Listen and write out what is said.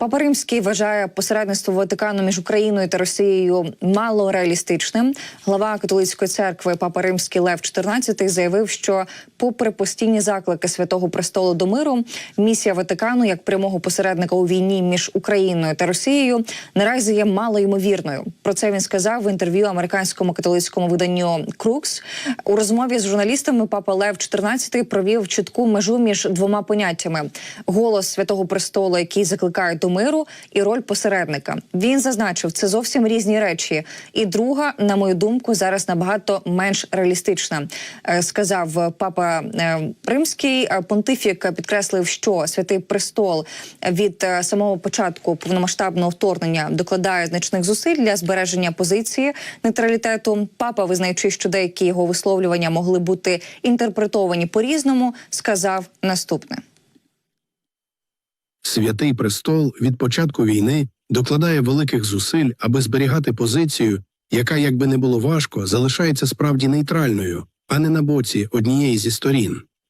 Папа Римський вважає посередництво Ватикану між Україною та Росією мало реалістичним. Глава католицької церкви Папа Римський Лев XIV заявив, що, попри постійні заклики Святого Престолу до миру, місія Ватикану як прямого посередника у війні між Україною та Росією наразі є малоймовірною. Про це він сказав в інтерв'ю американському католицькому виданню Крукс. У розмові з журналістами Папа Лев XIV провів чітку межу між двома поняттями: голос Святого Престолу, який закликає до миру, і роль посередника. Він зазначив, це зовсім різні речі. І друга, на мою думку, зараз набагато менш реалістична. Е, Сказав папа е, Римський. Е, Понтифік підкреслив, що святий престол від самого початку повномасштабного вторгнення докладає значних зусиль для збереження позиції нейтралітету. Папа, визнаючи, що деякі його висловлювання могли бути інтерпретовані по-різному, сказав наступне. Святий престол від початку війни докладає великих зусиль, аби зберігати позицію, яка, як би не було важко, залишається справді нейтральною, а не на боці однієї зі сторін.